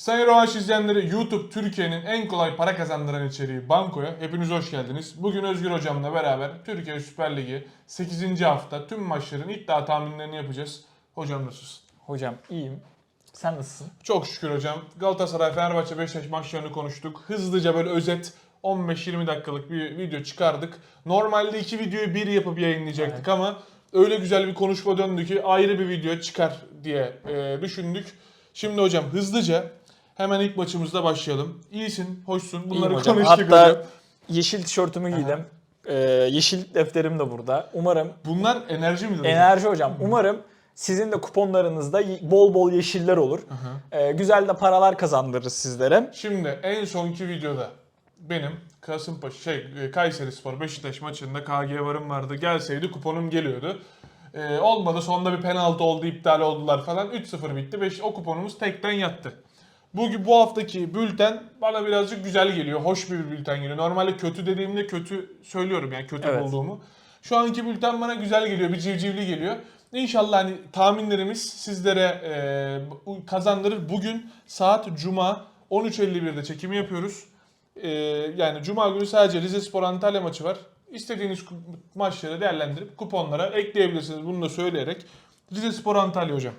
Sayın Rövanş izleyenleri YouTube Türkiye'nin en kolay para kazandıran içeriği Banko'ya hepiniz hoş geldiniz. Bugün Özgür Hocam'la beraber Türkiye Süper Ligi 8. hafta tüm maçların iddia tahminlerini yapacağız. Hocam nasılsın? Hocam iyiyim. Sen nasılsın? Çok şükür hocam. Galatasaray, Fenerbahçe, Beşiktaş maçlarını konuştuk. Hızlıca böyle özet 15-20 dakikalık bir video çıkardık. Normalde iki videoyu bir yapıp yayınlayacaktık ama öyle güzel bir konuşma döndü ki ayrı bir video çıkar diye e, düşündük. Şimdi hocam hızlıca hemen ilk maçımızda başlayalım. İyisin, hoşsun. Bunları İyiyim hocam. konuştuk Hatta hocam. yeşil tişörtümü giydim. Ee, yeşil defterim de burada. Umarım Bunlar enerji midir hocam? enerji hocam. Umarım sizin de kuponlarınızda bol bol yeşiller olur. Ee, güzel de paralar kazandırırız sizlere. Şimdi en sonki videoda benim Kasımpaşa şey e, Kayseri Spor Beşiktaş maçında KG varım vardı. Gelseydi kuponum geliyordu. Ee, olmadı sonunda bir penaltı oldu iptal oldular falan 3-0 bitti. Beş, o kuponumuz tekten yattı. Bugün bu haftaki bülten bana birazcık güzel geliyor. Hoş bir bülten geliyor. Normalde kötü dediğimde kötü söylüyorum yani kötü Evet. bulduğumu. Şu anki bülten bana güzel geliyor. Bir civcivli geliyor. İnşallah hani tahminlerimiz sizlere e, kazandırır. Bugün saat Cuma 13.51'de çekimi yapıyoruz. E, yani Cuma günü sadece Rize Spor Antalya maçı var. İstediğiniz maçları değerlendirip kuponlara ekleyebilirsiniz. Bunu da söyleyerek. Rize Spor Antalya hocam.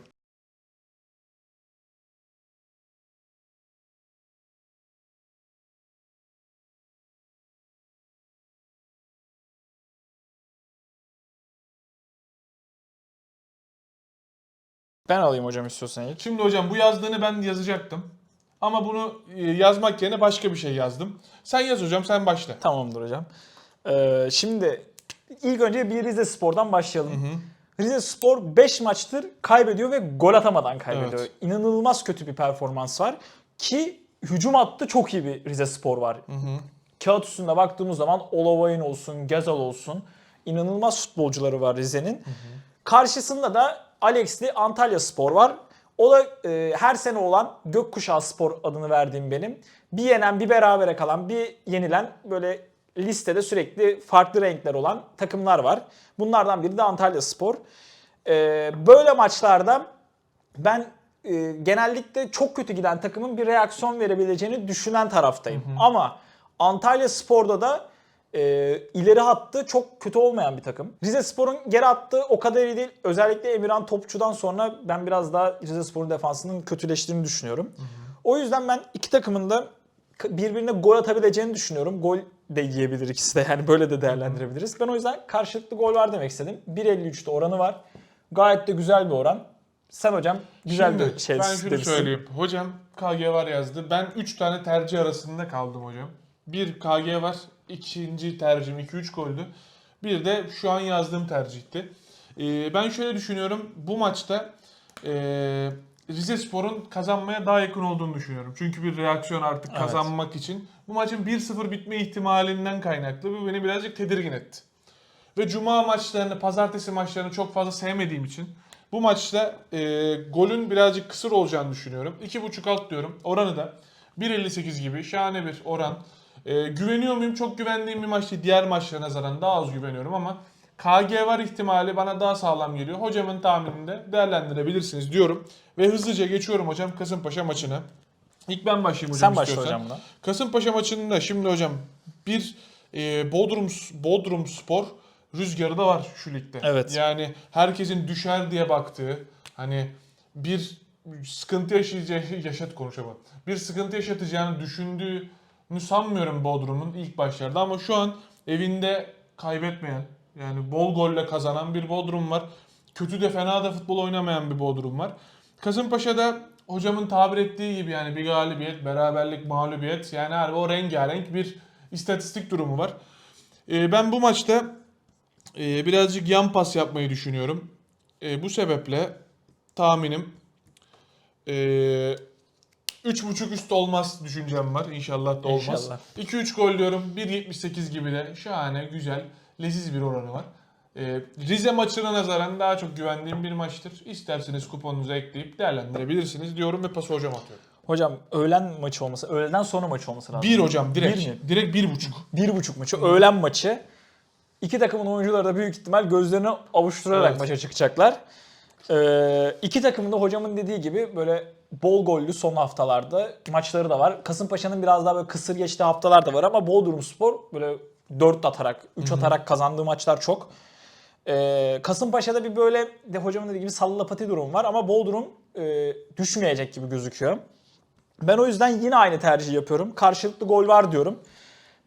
Ben alayım hocam istiyorsan ilk. Şimdi hocam bu yazdığını ben yazacaktım. Ama bunu e, yazmak yerine başka bir şey yazdım. Sen yaz hocam sen başla. Tamamdır hocam. Ee, şimdi ilk önce bir Rize Spor'dan başlayalım. Rize Spor 5 maçtır kaybediyor ve gol atamadan kaybediyor. Evet. İnanılmaz kötü bir performans var. Ki hücum hattı çok iyi bir Rize Spor var. Kağıt üstünde baktığımız zaman Olovayın olsun, Gezal olsun inanılmaz futbolcuları var Rize'nin. Karşısında da Alex'li Antalya Spor var. O da e, her sene olan Gökkuşağı Spor adını verdiğim benim. Bir yenen, bir berabere kalan, bir yenilen böyle listede sürekli farklı renkler olan takımlar var. Bunlardan biri de Antalya Spor. E, böyle maçlarda ben e, genellikle çok kötü giden takımın bir reaksiyon verebileceğini düşünen taraftayım. Ama Antalya Spor'da da e, ileri hattı çok kötü olmayan bir takım. Rize Spor'un geri attığı o kadar iyi değil. Özellikle Emirhan Topçu'dan sonra ben biraz daha Rize Spor'un defansının kötüleştiğini düşünüyorum. O yüzden ben iki takımın da birbirine gol atabileceğini düşünüyorum. Gol de yiyebilir ikisi de yani böyle de değerlendirebiliriz. Ben o yüzden karşılıklı gol var demek istedim. 1.53'te oranı var. Gayet de güzel bir oran. Sen hocam güzel Şimdi bir şey ben şunu demişsin. söyleyeyim. Hocam KG var yazdı. Ben 3 tane tercih arasında kaldım hocam. Bir KG var. İkinci tercihim 2-3 goldü. Bir de şu an yazdığım tercihti. Ee, ben şöyle düşünüyorum. Bu maçta ee, Rize Spor'un kazanmaya daha yakın olduğunu düşünüyorum. Çünkü bir reaksiyon artık Evet. kazanmak için. Bu maçın 1-0 bitme ihtimalinden kaynaklı. Bu beni birazcık tedirgin etti. Ve cuma maçlarını, pazartesi maçlarını çok fazla sevmediğim için bu maçta e, golün birazcık kısır olacağını düşünüyorum. 2.5 alt diyorum. Oranı da 1.58 gibi şahane bir oran. E, güveniyor muyum? Çok güvendiğim bir maç değil. Diğer maçlara nazaran daha az güveniyorum ama KG var ihtimali bana daha sağlam geliyor. Hocamın tahmininde değerlendirebilirsiniz diyorum. Ve hızlıca geçiyorum hocam Kasımpaşa maçına. İlk ben başlayayım hocam Sen başla istiyorsan. hocam da. Kasımpaşa maçında şimdi hocam bir e, Bodrum Bodrum Spor rüzgarı da var şu ligde. Evet. Yani herkesin düşer diye baktığı hani bir sıkıntı yaşayacağı yaşat konuşamam. Bir sıkıntı yaşatacağını düşündüğünü sanmıyorum Bodrum'un ilk başlarda ama şu an evinde kaybetmeyen yani bol golle kazanan bir Bodrum var. Kötü de fena da futbol oynamayan bir Bodrum var. Kasımpaşa'da hocamın tabir ettiği gibi yani bir galibiyet, beraberlik, mağlubiyet yani harbi o rengarenk bir istatistik durumu var. Ee, ben bu maçta e, birazcık yan pas yapmayı düşünüyorum. E, bu sebeple tahminim e, 3.5 üst olmaz düşüncem var. İnşallah da olmaz. İnşallah. 2-3 gol diyorum. 1.78 gibi de şahane, güzel, leziz bir oranı var. E, Rize maçına nazaran daha çok güvendiğim bir maçtır. İsterseniz kuponunuza ekleyip değerlendirebilirsiniz diyorum ve pası hocam atıyorum. Hocam öğlen maçı olması, öğleden sonra maçı olması lazım. Bir hocam direkt. Bir mi? direkt bir buçuk. Bir buçuk maçı, öğlen maçı. İki takımın oyuncuları da büyük ihtimal gözlerini avuşturarak Evet. maça çıkacaklar. Ee, iki takımın da hocamın dediği gibi böyle bol gollü son haftalarda maçları da var. Kasımpaşa'nın biraz daha böyle kısır geçtiği haftalar da var ama Bodrumspor böyle 4 atarak, 3 atarak kazandığı maçlar çok. Ee, Kasımpaşa'da bir böyle de hocamın dediği gibi sallapati durum var ama Bodrum e, düşmeyecek gibi gözüküyor. Ben o yüzden yine aynı tercihi yapıyorum. Karşılıklı gol var diyorum.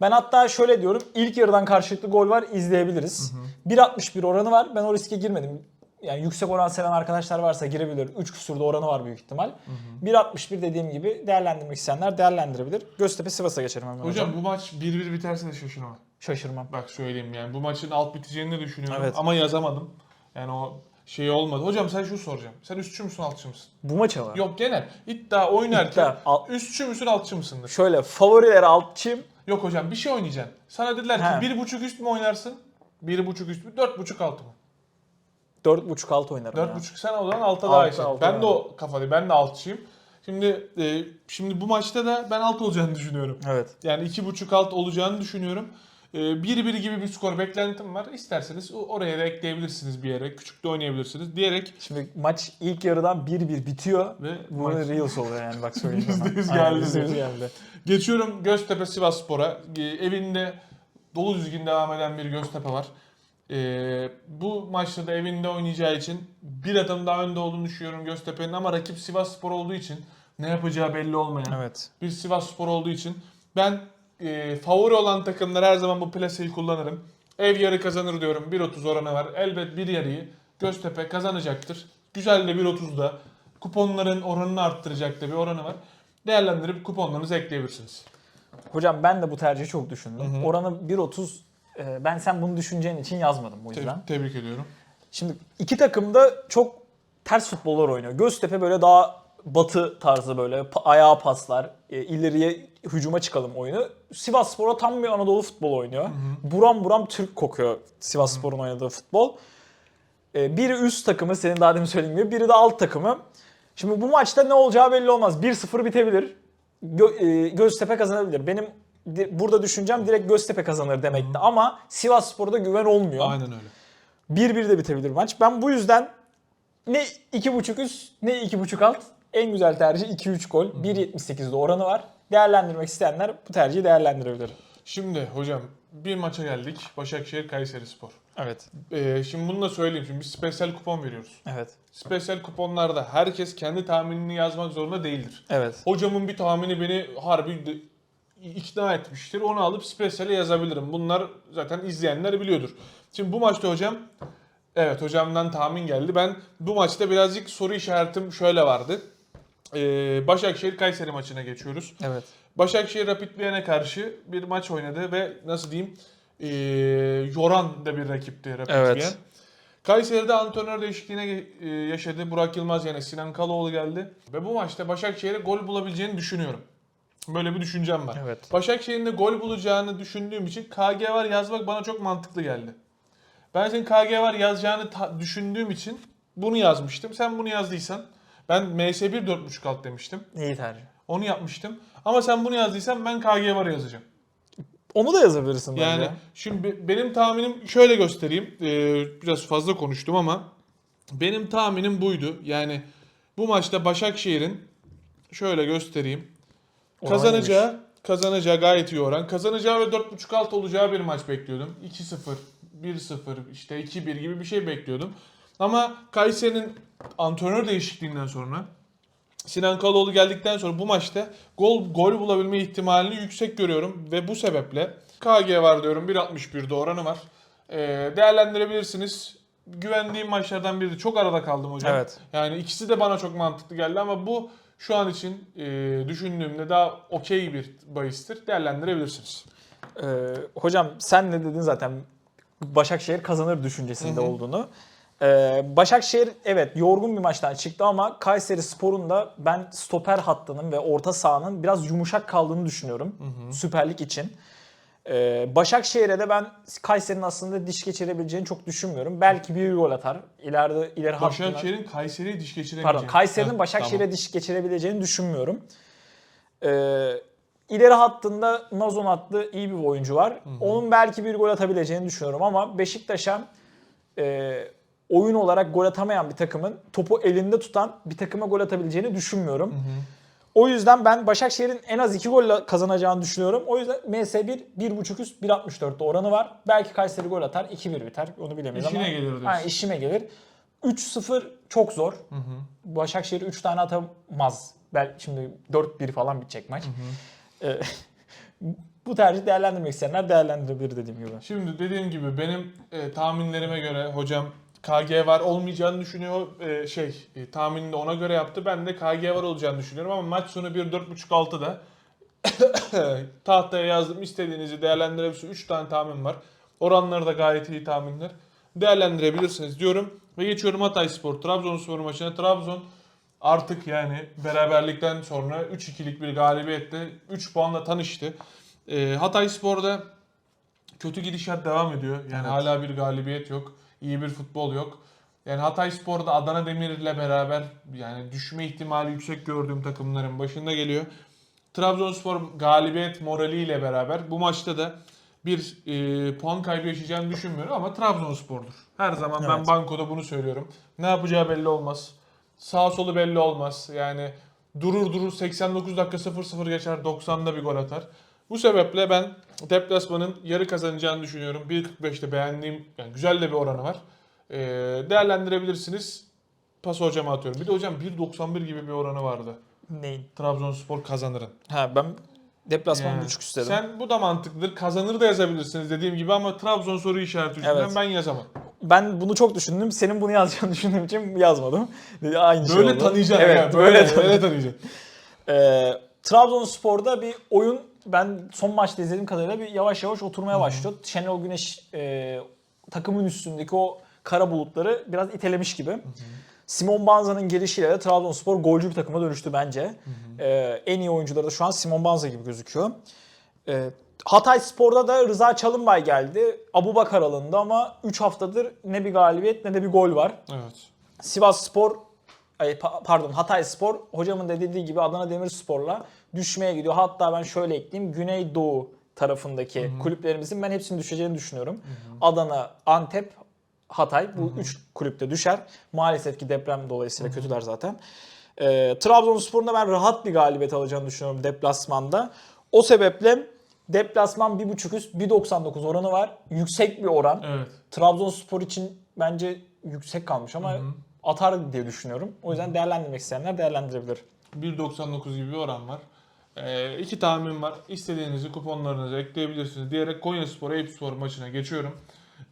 Ben hatta şöyle diyorum. ilk yarıdan karşılıklı gol var izleyebiliriz. 1.61 oranı var. Ben o riske girmedim. Yani yüksek oran seven arkadaşlar varsa girebilir. 3 küsurda oranı var büyük ihtimal. 1.61 dediğim gibi değerlendirmek isteyenler değerlendirebilir. Göztepe Sivas'a geçelim hemen hocam. Hocam bu maç 1-1 biterse de şaşırmam. Şaşırmam. Bak söyleyeyim yani bu maçın alt biteceğini de düşünüyorum Evet. ama yazamadım. Yani o şey olmadı. Hocam sen şu soracağım. Sen üstçü müsün altçı mısın? Bu maça var. Yok genel. İddia oynarken İddia, al- üstçü müsün altçı mısındır? Şöyle favoriler altçım. Yok hocam bir şey oynayacaksın. Sana dediler He. ki bir buçuk üst mü oynarsın? Bir buçuk üst mü? Dört buçuk altı mı? 4.5 alt oynarım ya. buçuk sen o zaman alta Altı, daha iyi. altı Ben de o kafadayım. Ben de altçıyım. Şimdi e, şimdi bu maçta da ben alt olacağını düşünüyorum. Evet. Yani iki buçuk alt olacağını düşünüyorum. E, 1-1 gibi bir skor beklentim var. İsterseniz o- oraya da ekleyebilirsiniz bir yere. Küçük de oynayabilirsiniz. Diyerek Şimdi maç ilk yarıdan 1-1 bitiyor. ve Bu maç- Reels oluyor yani bak söyleyeyim. Yüz Aynen, geldi. yüzde yüz geldi. Geçiyorum Göztepe Sivasspor'a. Ee, Evinde dolu düzgün devam eden bir Göztepe var. Ee, bu maçta da evinde oynayacağı için bir adım daha önde olduğunu düşünüyorum Göztepe'nin ama rakip Sivasspor olduğu için ne yapacağı belli olmayan Evet. bir Sivasspor olduğu için ben e, favori olan takımlar her zaman bu plaseyi kullanırım. Ev yarı kazanır diyorum. 1.30 oranı var. Elbet bir yarıyı Göztepe kazanacaktır. Güzel de 1.30'da kuponların oranını arttıracak da bir oranı var. Değerlendirip kuponlarınızı ekleyebilirsiniz. Hocam ben de bu tercihi çok düşündüm. Hı hı. Oranı 1.30 e, ben sen bunu düşüneceğin için yazmadım o yüzden. Te- tebrik ediyorum. Şimdi iki takım da çok ters futbollar oynuyor. Göztepe böyle daha batı tarzı böyle pa- ayağa paslar, e, ileriye hücuma çıkalım oyunu. Sivasspor'a tam bir Anadolu futbol oynuyor. Buram buram Türk kokuyor Sivasspor'un oynadığı futbol. E, biri üst takımı senin daha demin söylediğin gibi, biri de alt takımı. Şimdi bu maçta ne olacağı belli olmaz. 1-0 bitebilir. Gö- e, Göztepe kazanabilir. Benim burada düşüncem direkt Göztepe kazanır demekti ama Sivasspor'da güven olmuyor. Aynen öyle. 1-1 de bitebilir maç. Ben bu yüzden ne 2.5 üst ne 2.5 alt. En güzel tercih 2-3 gol. 1.78'de oranı var. Değerlendirmek isteyenler bu tercihi değerlendirebilir. Şimdi hocam bir maça geldik. Başakşehir Kayseri Spor. Evet. Ee, şimdi bunu da söyleyeyim. Şimdi biz spesyal kupon veriyoruz. Evet. Spesyal kuponlarda herkes kendi tahminini yazmak zorunda değildir. Evet. Hocamın bir tahmini beni harbi ikna etmiştir. Onu alıp spesyale yazabilirim. Bunlar zaten izleyenler biliyordur. Şimdi bu maçta hocam evet hocamdan tahmin geldi. Ben bu maçta birazcık soru işaretim şöyle vardı. Ee, Başakşehir Kayseri maçına geçiyoruz. Evet. Başakşehir Rapid Viyen'e karşı bir maç oynadı ve nasıl diyeyim ee, yoran da bir rakipti Rapid Evet. Kayseri'de antrenör değişikliğine e, yaşadı. Burak Yılmaz yerine Sinan Kaloğlu geldi. Ve bu maçta Başakşehir'e gol bulabileceğini düşünüyorum. Böyle bir düşüncem var. Evet. Başakşehir'in de gol bulacağını düşündüğüm için KG var yazmak bana çok mantıklı geldi. Ben senin KG var yazacağını düşündüğüm için bunu yazmıştım. Sen bunu yazdıysan ben MS1 4.5 alt demiştim. İyi tercih. Onu yapmıştım. Ama sen bunu yazdıysan ben KG var yazacağım. Onu da yazabilirsin Yani bence. şimdi be- benim tahminim şöyle göstereyim. Ee, biraz fazla konuştum ama benim tahminim buydu. Yani bu maçta Başakşehir'in şöyle göstereyim. Kazanacağı, kazanacağı gayet iyi oran. Kazanacağı ve 4.5 alt olacağı bir maç bekliyordum. 2-0, 1-0, işte 2-1 gibi bir şey bekliyordum. Ama Kayseri'nin antrenör değişikliğinden sonra Sinan Kaloğlu geldikten sonra bu maçta gol gol bulabilme ihtimalini yüksek görüyorum ve bu sebeple KG var diyorum 1.61'de oranı var. Ee, değerlendirebilirsiniz. Güvendiğim maçlardan biri. Çok arada kaldım hocam. Evet. Yani ikisi de bana çok mantıklı geldi ama bu şu an için e, düşündüğümde daha okey bir bahistir. Değerlendirebilirsiniz. Ee, hocam sen ne dedin zaten Başakşehir kazanır düşüncesinde Hı hı. olduğunu. Ee, Başakşehir evet yorgun bir maçtan çıktı ama Kayseri Spor'un da ben stoper hattının ve orta sahanın biraz yumuşak kaldığını düşünüyorum Süper Lig için. Ee, Başakşehir'e de ben Kayseri'nin aslında diş geçirebileceğini çok düşünmüyorum. Belki bir gol atar. İleride ileri hattına... Başakşehir'in Kayseri'yi diş geçiremeyeceği. Pardon Kayseri'nin Başakşehir'e tamam. diş geçirebileceğini düşünmüyorum. Ee, ileri hattında Nazon adlı iyi bir oyuncu var. Onun belki bir gol atabileceğini düşünüyorum ama Beşiktaş'a e, oyun olarak gol atamayan bir takımın topu elinde tutan bir takıma gol atabileceğini düşünmüyorum. O yüzden ben Başakşehir'in en az 2 golle kazanacağını düşünüyorum. O yüzden MS1 1.5 üst 1.64'te oranı var. Belki Kayseri gol atar 2-1 biter. Onu bilemeyiz İşine ama. gelir diyorsun. Ha, işime gelir. 3-0 çok zor. Başakşehir 3 tane atamaz. Belki şimdi 4-1 falan bitecek maç. Ee, bu tercih değerlendirmek isteyenler değerlendirebilir dediğim gibi. Şimdi dediğim gibi benim e, tahminlerime göre hocam KG var olmayacağını düşünüyor. E, şey e, tahminini de ona göre yaptı. Ben de KG var olacağını düşünüyorum ama maç sonu 1.4.5-6'da tahtaya yazdım. İstediğinizi değerlendirebilirsiniz. 3 tane tahmin var. Oranları da gayet iyi tahminler. Değerlendirebilirsiniz diyorum. Ve geçiyorum Hatay Spor. Trabzonspor maçına. Trabzon artık yani beraberlikten sonra 3-2'lik bir galibiyette 3 puanla tanıştı. E, Hatay Spor'da kötü gidişat devam ediyor. Yani Evet. hala bir galibiyet yok. İyi bir futbol yok. Yani Hatay Spor'da Adana Demir ile beraber yani düşme ihtimali yüksek gördüğüm takımların başında geliyor. Trabzonspor galibiyet moraliyle beraber bu maçta da bir e, puan kaybı yaşayacağını düşünmüyorum ama Trabzonspor'dur. Her zaman ben Evet. bankoda bunu söylüyorum. Ne yapacağı belli olmaz. Sağ solu belli olmaz. Yani durur durur 89 dakika 0-0 geçer 90'da bir gol atar. Bu sebeple ben deplasmanın yarı kazanacağını düşünüyorum. 1.45'te beğendiğim yani güzel de bir oranı var. Ee, değerlendirebilirsiniz. Pas hocama atıyorum. Bir de hocam 1.91 gibi bir oranı vardı. Neyin? Trabzonspor kazanırın. Ha ben deplasman Yani buçuk istedim. Sen bu da mantıklıdır. Kazanır da yazabilirsiniz dediğim gibi ama Trabzon soru işareti yüzünden Evet. ben yazamam. Ben bunu çok düşündüm. Senin bunu yazacağını düşündüğüm için yazmadım. Aynı şey Böyle oldu. tanıyacaksın. Evet, yani, böyle, böyle, tanı- böyle tanıyacaksın. Ee, Trabzonspor'da bir oyun ben son maçta izlediğim kadarıyla bir yavaş yavaş oturmaya başlıyor. Şenol Güneş e, takımın üstündeki o kara bulutları biraz itelemiş gibi. Simon Banza'nın gelişiyle de Trabzonspor golcü bir takıma dönüştü bence. Ee, en iyi oyuncuları da şu an Simon Banza gibi gözüküyor. Ee, Hatay Spor'da da Rıza Çalınbay geldi. Abu Bakar alındı ama 3 haftadır ne bir galibiyet ne de bir gol var. Evet. Sivas Spor pardon Hatay Spor hocamın da dediği gibi Adana Demirspor'la düşmeye gidiyor. Hatta ben şöyle ekleyeyim Güneydoğu tarafındaki kulüplerimizin ben hepsinin düşeceğini düşünüyorum. Adana, Antep, Hatay bu üç kulüpte düşer. Maalesef ki deprem dolayısıyla kötüler zaten. Ee, Trabzonspor'un da ben rahat bir galibiyet alacağını düşünüyorum deplasmanda. O sebeple deplasman 1.5 üst 1.99 oranı var. Yüksek bir oran. Evet. Trabzonspor için bence yüksek kalmış ama atar diye düşünüyorum. O yüzden değerlendirmek isteyenler değerlendirebilir. 1.99 gibi bir oran var. Ee, iki tahmin var. İstediğinizi kuponlarınıza ekleyebilirsiniz diyerek Konyaspor Eyüpspor maçına geçiyorum.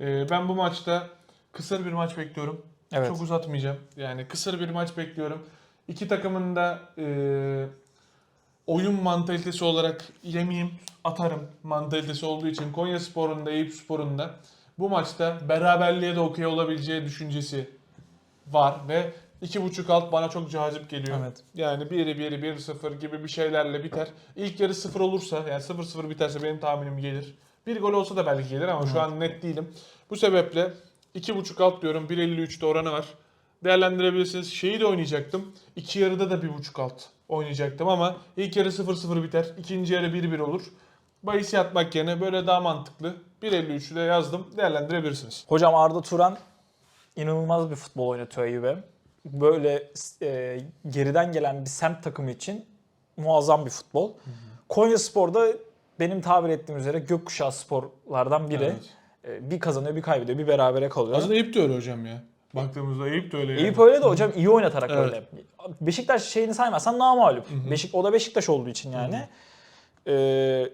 Ee, ben bu maçta kısır bir maç bekliyorum. Evet. Çok uzatmayacağım. Yani kısır bir maç bekliyorum. İki takımın da e, oyun mantalitesi olarak yemeyeyim, atarım mantalitesi olduğu için Konyaspor'un da Eyüpspor'un da bu maçta beraberliğe de okey olabileceği düşüncesi var ve 2.5 alt bana çok cazip geliyor. Evet. Yani 1'i 1'i 1-0 gibi bir şeylerle biter. İlk yarı 0 olursa yani 0-0 biterse benim tahminim gelir. Bir gol olsa da belki gelir ama şu an net değilim. Bu sebeple 2.5 alt diyorum. 1.53'te oranı var. Değerlendirebilirsiniz. Şeyi de oynayacaktım. İki yarıda da 1.5 alt oynayacaktım ama ilk yarı 0-0 biter. İkinci yarı 1-1 olur. Bahis yatmak yerine böyle daha mantıklı. 1.53'ü de yazdım. Değerlendirebilirsiniz. Hocam Arda Turan inanılmaz bir futbol oynatıyor Eyüp'e. Böyle e, geriden gelen bir semt takımı için muazzam bir futbol. Konya Spor'da benim tabir ettiğim üzere gökkuşağı sporlardan biri. Evet. E, bir kazanıyor bir kaybediyor bir berabere kalıyor. Aslında Eyüp de öyle hocam ya. Baktığımızda Eyüp de öyle. yani. Eyüp öyle de hocam iyi oynatarak Evet. öyle. Beşiktaş şeyini saymazsan namağlup. Beşik, o da Beşiktaş olduğu için yani. Ee,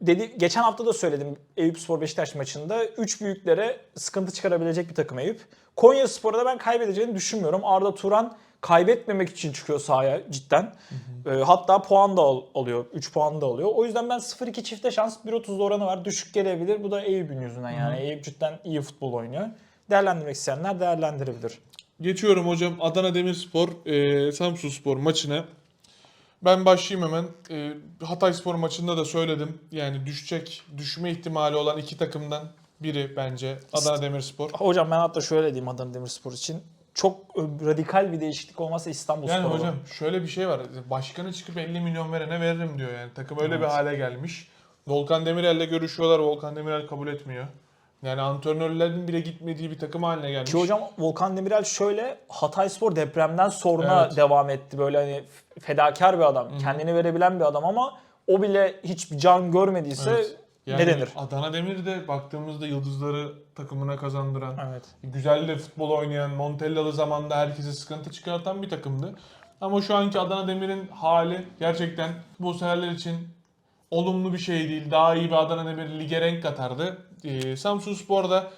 dedi, geçen hafta da söyledim Eyüp Spor Beşiktaş maçında. Üç büyüklere sıkıntı çıkarabilecek bir takım Eyüp. Konya Spor'a da ben kaybedeceğini düşünmüyorum. Arda Turan kaybetmemek için çıkıyor sahaya cidden. Ee, hatta puan da al- alıyor. 3 puan da alıyor. O yüzden ben 0-2 çifte şans 1.30'da oranı var. Düşük gelebilir. Bu da Eyüp'ün yüzünden yani. Eyüp cidden iyi futbol oynuyor. Değerlendirmek isteyenler değerlendirebilir. Geçiyorum hocam Adana Demirspor, e, Samsunspor maçına. Ben başlayayım hemen. E, Hatayspor maçında da söyledim. Yani düşecek, düşme ihtimali olan iki takımdan biri bence Adana Demirspor. Hocam ben hatta şöyle diyeyim Adana Demirspor için. Çok e, radikal bir değişiklik olmasa İstanbul Yani Spor olur. hocam şöyle bir şey var. Başkanı çıkıp 50 milyon verene veririm diyor yani. Takım öyle bir Evet. hale gelmiş. Volkan Demirel'le görüşüyorlar. Volkan Demirel kabul etmiyor. Yani antrenörlerin bile gitmediği bir takım haline gelmiş. Ki hocam Volkan Demirel şöyle Hatayspor depremden sonra Evet. devam etti. Böyle hani fedakar bir adam. Kendini verebilen bir adam ama o bile hiçbir can görmediyse Evet. Yani ne denir? Adana Demir de baktığımızda yıldızları takımına kazandıran, Evet. güzel de futbol oynayan, Montellalı zamanda herkese sıkıntı çıkartan bir takımdı. Ama şu anki Adana Demir'in hali gerçekten bu seferler için olumlu bir şey değil. Daha iyi bir Adana Demir lige renk katardı. Ee, Samsun Spor'da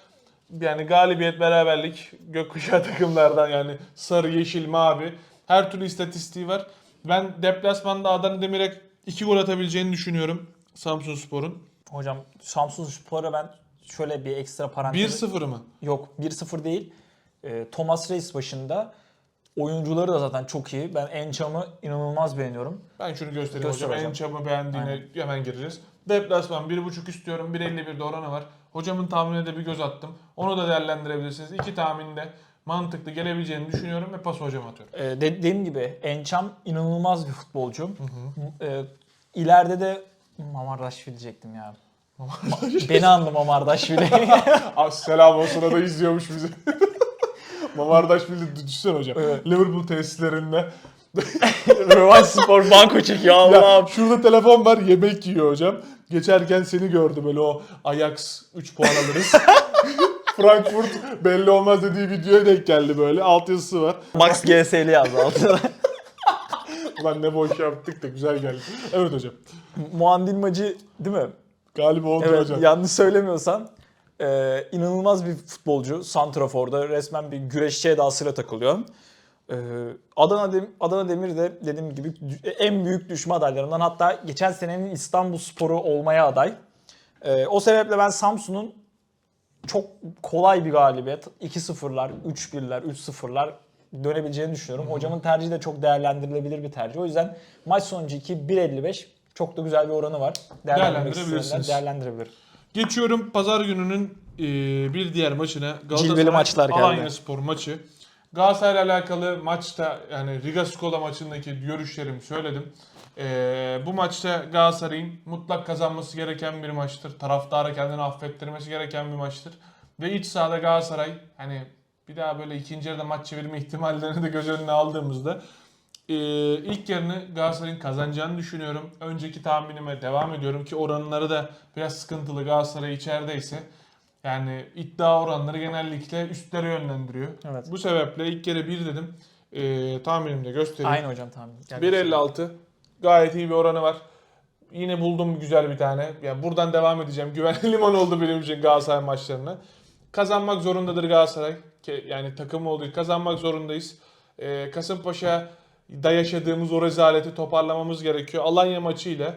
yani galibiyet, beraberlik gökkuşağı takımlardan yani sarı, yeşil, mavi her türlü istatistiği var. Ben deplasmanda Adana Demir'e 2 gol atabileceğini düşünüyorum Samsun Spor'un. Hocam Samsun Spor'a ben şöyle bir ekstra parantez 1-0 mı? Yok 1-0 değil. Ee, Thomas Reis başında. Oyuncuları da zaten çok iyi. Ben Encham'ı inanılmaz beğeniyorum. Ben şunu göstereyim Göster hocam. hocam. En çabuk beğendiğine Aynen. hemen gireceğiz. Deplasman 1.5 istiyorum. 1.51'de oranı var. Hocamın tahminine de bir göz attım. Onu da değerlendirebilirsiniz. İki tahminde mantıklı gelebileceğini düşünüyorum ve pas hocama atıyorum. Ee, de- dediğim gibi Encham inanılmaz bir futbolcu. Ee, ileride de Mamardaşvili diyecektim ya. Beni anlı Mamardaşvili. Ah, Selam o da izliyormuş bizi. Mamardaş bildi düşünsene hocam. Evet. Liverpool tesislerinde. Rövanş Spor banko çekiyor Ya, Allah'ım. şurada telefon var yemek yiyor hocam. Geçerken seni gördü böyle o Ajax 3 puan alırız. Frankfurt belli olmaz dediği videoya denk geldi böyle. Alt yazısı var. Max GS'li yazdı altına. Ulan ne boş yaptık da güzel geldi. Evet hocam. Muandilmacı değil mi? Galiba oldu Evet hocam. yanlış söylemiyorsam e, inanılmaz bir futbolcu. Santrafor'da resmen bir güreşçi edasıyla takılıyor. E, Adana, Dem- Adana Demir de dediğim gibi en büyük düşme adaylarından hatta geçen senenin İstanbul Sporu olmaya aday. E, o sebeple ben Samsun'un çok kolay bir galibiyet 2-0'lar, 3-1'ler, 3-0'lar dönebileceğini düşünüyorum. Hocamın tercihi de çok değerlendirilebilir bir tercih. O yüzden maç sonucu 2 1.55 çok da güzel bir oranı var. Değerlendirebilirsiniz. Değerlendirebilir. Geçiyorum pazar gününün e, bir diğer maçına. Cilveli maçlar geldi. Alanya Spor maçı. Galatasaray'la alakalı maçta yani Riga Skola maçındaki görüşlerimi söyledim. E, bu maçta Galatasaray'ın mutlak kazanması gereken bir maçtır. Taraftara kendini affettirmesi gereken bir maçtır. Ve iç sahada Galatasaray hani bir daha böyle ikinci yarıda maç çevirme ihtimallerini de göz önüne aldığımızda ee, ilk yarını Galatasaray'ın kazanacağını düşünüyorum. Önceki tahminime devam ediyorum ki oranları da biraz sıkıntılı Galatasaray içerideyse. Yani iddia oranları genellikle üstlere yönlendiriyor. Evet. Bu sebeple ilk kere 1 dedim. Ee, tahminimde göstereyim. Aynı hocam tahmin. Gel 1.56 gayet iyi bir oranı var. Yine buldum güzel bir tane. Yani buradan devam edeceğim. Güvenli liman oldu benim için Galatasaray maçlarına. Kazanmak zorundadır Galatasaray. Yani takım olduğu kazanmak zorundayız. Ee, Kasımpaşa da yaşadığımız o rezaleti toparlamamız gerekiyor. Alanya maçıyla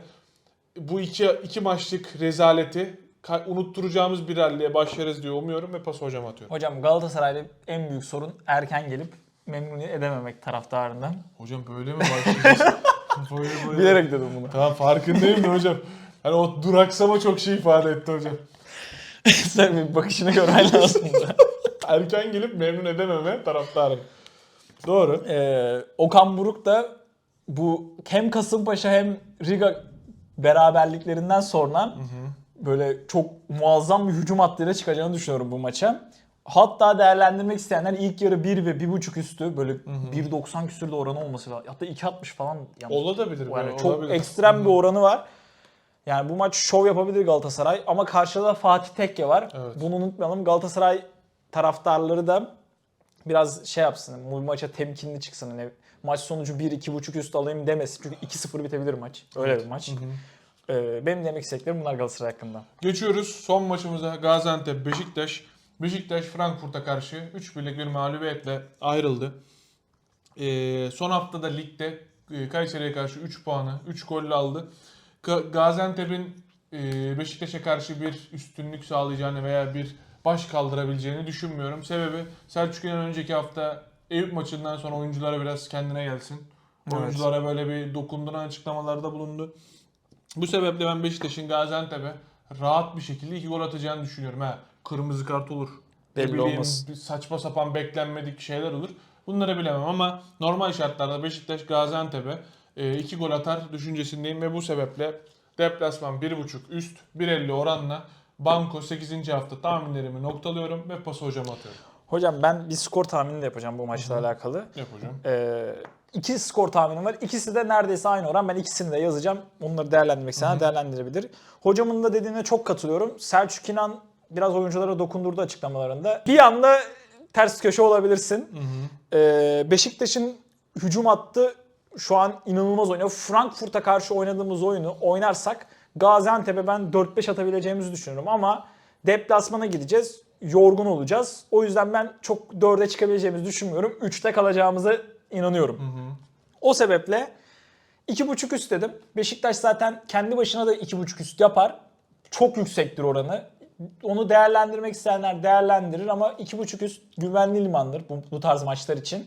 bu iki, iki maçlık rezaleti unutturacağımız bir ralliye başlarız diye umuyorum ve pas hocama atıyorum. Hocam Galatasaray'da en büyük sorun erken gelip memnun edememek taraftarından. Hocam böyle mi başlayacağız? böyle böyle. Bilerek dedim bunu. Tamam farkındayım da hocam. Hani o duraksama çok şey ifade etti hocam. Sen bir bakışını görmen lazım. Erken gelip memnun edememe taraftarım. Doğru. ee, Okan Buruk da bu hem Kasımpaşa hem Riga beraberliklerinden sonra böyle çok muazzam bir hücum hattıyla çıkacağını düşünüyorum bu maça. Hatta değerlendirmek isteyenler ilk yarı 1 ve 1.5 üstü böyle 1.90 küsür de oranı olması lazım. Hatta 2.60 falan. yanlış Olabilir. Yani çok olabilir. ekstrem bir oranı var. Yani bu maç şov yapabilir Galatasaray ama karşıda Fatih Tekke var. Evet. Bunu unutmayalım. Galatasaray taraftarları da biraz şey yapsın. Bu maça temkinli çıksın. Hani maç sonucu 1-2.5 üst alayım demesin. Çünkü 2-0 bitebilir maç. Öyle bir maç. Ee, benim demek istediklerim bunlar Galatasaray hakkında. Geçiyoruz son maçımıza Gaziantep Beşiktaş. Beşiktaş Frankfurt'a karşı 3 birlik bir mağlubiyetle ayrıldı. Ee, son haftada ligde e, Kayseri'ye karşı 3 puanı, 3 golle aldı. Ga- Gaziantep'in e, Beşiktaş'a karşı bir üstünlük sağlayacağını veya bir baş kaldırabileceğini düşünmüyorum. Sebebi Selçuk İnan önceki hafta Eyüp maçından sonra oyunculara biraz kendine gelsin. Evet. Oyunculara böyle bir dokunduran açıklamalarda bulundu. Bu sebeple ben Beşiktaş'ın Gaziantep'e rahat bir şekilde iki gol atacağını düşünüyorum. Ha, kırmızı kart olur. Belli bileyim, olmaz. saçma sapan beklenmedik şeyler olur. Bunları bilemem ama normal şartlarda Beşiktaş Gaziantep'e e, iki gol atar düşüncesindeyim ve bu sebeple deplasman 1.5 üst 1.50 oranla Banko 8. hafta tahminlerimi noktalıyorum ve pası hocama atıyorum. Hocam ben bir skor tahmini de yapacağım bu maçla alakalı. Yap hocam. Ee, iki skor tahminim var. İkisi de neredeyse aynı oran. Ben ikisini de yazacağım. Onları değerlendirmek isteyen değerlendirebilir. Hocamın da dediğine çok katılıyorum. Selçuk İnan biraz oyunculara dokundurdu açıklamalarında. Bir anda ters köşe olabilirsin. Ee, Beşiktaş'ın hücum hattı şu an inanılmaz oynuyor. Frankfurt'a karşı oynadığımız oyunu oynarsak Gaziantep'e ben 4-5 atabileceğimizi düşünüyorum ama deplasmana gideceğiz. Yorgun olacağız. O yüzden ben çok 4'e çıkabileceğimizi düşünmüyorum. 3'te kalacağımıza inanıyorum. O sebeple 2.5 üst dedim. Beşiktaş zaten kendi başına da 2.5 üst yapar. Çok yüksektir oranı. Onu değerlendirmek isteyenler değerlendirir ama 2.5 üst güvenli limandır bu, bu tarz maçlar için.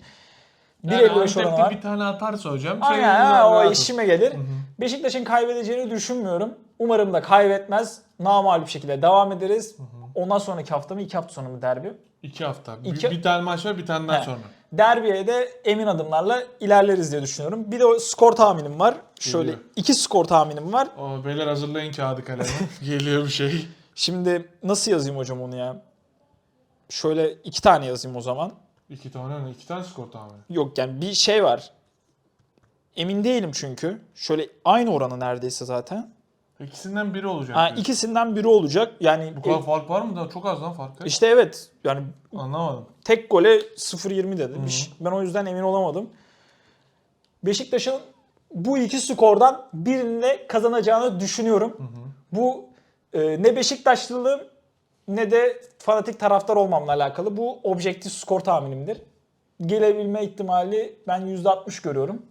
1.55 Yani oranı var. bir tane atarsa hocam. Aynen senin ha, o rahat ol. işime gelir. Beşiktaş'ın kaybedeceğini düşünmüyorum. Umarım da kaybetmez. Namağlup şekilde devam ederiz. Ondan sonraki hafta mı iki hafta sonra mı derbi? İki hafta. Bir- İki- Bir, tane maç var bir tane daha He. sonra. Derbiye de emin adımlarla ilerleriz diye düşünüyorum. Bir de o skor tahminim var. Şöyle Geliyor. iki skor tahminim var. O beyler hazırlayın kağıdı kalemi. Geliyor bir şey. Şimdi nasıl yazayım hocam onu ya? Şöyle iki tane yazayım o zaman. İki tane mi? İki tane skor tahmini. Yok yani bir şey var. Emin değilim çünkü. Şöyle aynı oranı neredeyse zaten. İkisinden biri olacak. Ha, diyorsun. ikisinden biri olacak. Yani Bu kadar fark var mı da? Çok az lan farkı. işte evet. Yani Anlamadım. tek gole 0-20 dedim. Hiç- Ben o yüzden emin olamadım. Beşiktaş'ın bu iki skordan birinde kazanacağını düşünüyorum. Bu e, ne Beşiktaşlılığım ne de fanatik taraftar olmamla alakalı. Bu objektif skor tahminimdir. Gelebilme ihtimali ben %60 görüyorum.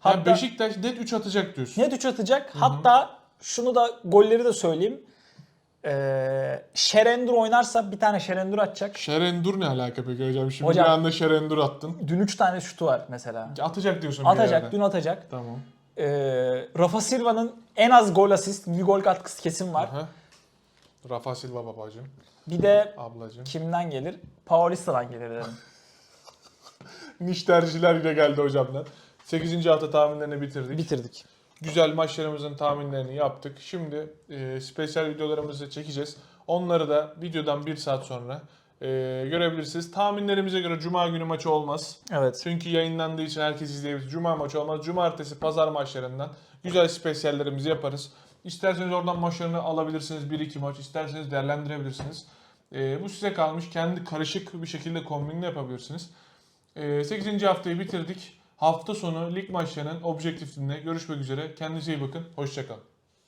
Hatta Hatta Beşiktaş net 3 atacak diyorsun. net 3 atacak. Hatta şunu da golleri de söyleyeyim. Ee, Şerendur oynarsa bir tane Şerendur atacak. Şerendur ne alaka peki hocam? Şimdi Hocam- bir anda Şerendur attın. Dün 3 tane şutu var mesela. Atacak diyorsun bir Atacak, yerden. dün atacak. Tamam. Ee, Rafa Silva'nın en az gol asist, bir gol katkısı kesin var. Aha. Rafa Silva babacığım, Bir de ablacığım. kimden gelir? Paulista'dan gelir dedim. Niş tercihler yine geldi hocamdan. 8. hafta tahminlerini bitirdik. Bitirdik. Güzel maçlarımızın tahminlerini yaptık. Şimdi e, spesyal videolarımızı çekeceğiz. Onları da videodan bir saat sonra e, görebilirsiniz. Tahminlerimize göre Cuma günü maçı olmaz. Evet. Çünkü yayınlandığı için herkes izleyebilir. Cuma maçı olmaz. Cumartesi, pazar maçlarından güzel spesyallerimizi yaparız. İsterseniz oradan maçlarını alabilirsiniz. 1-2 maç. isterseniz değerlendirebilirsiniz. E, bu size kalmış. Kendi karışık bir şekilde kombinle yapabilirsiniz. E, 8. haftayı bitirdik. Hafta sonu lig maçlarının objektifliğinde görüşmek üzere. Kendinize iyi bakın. Hoşçakalın.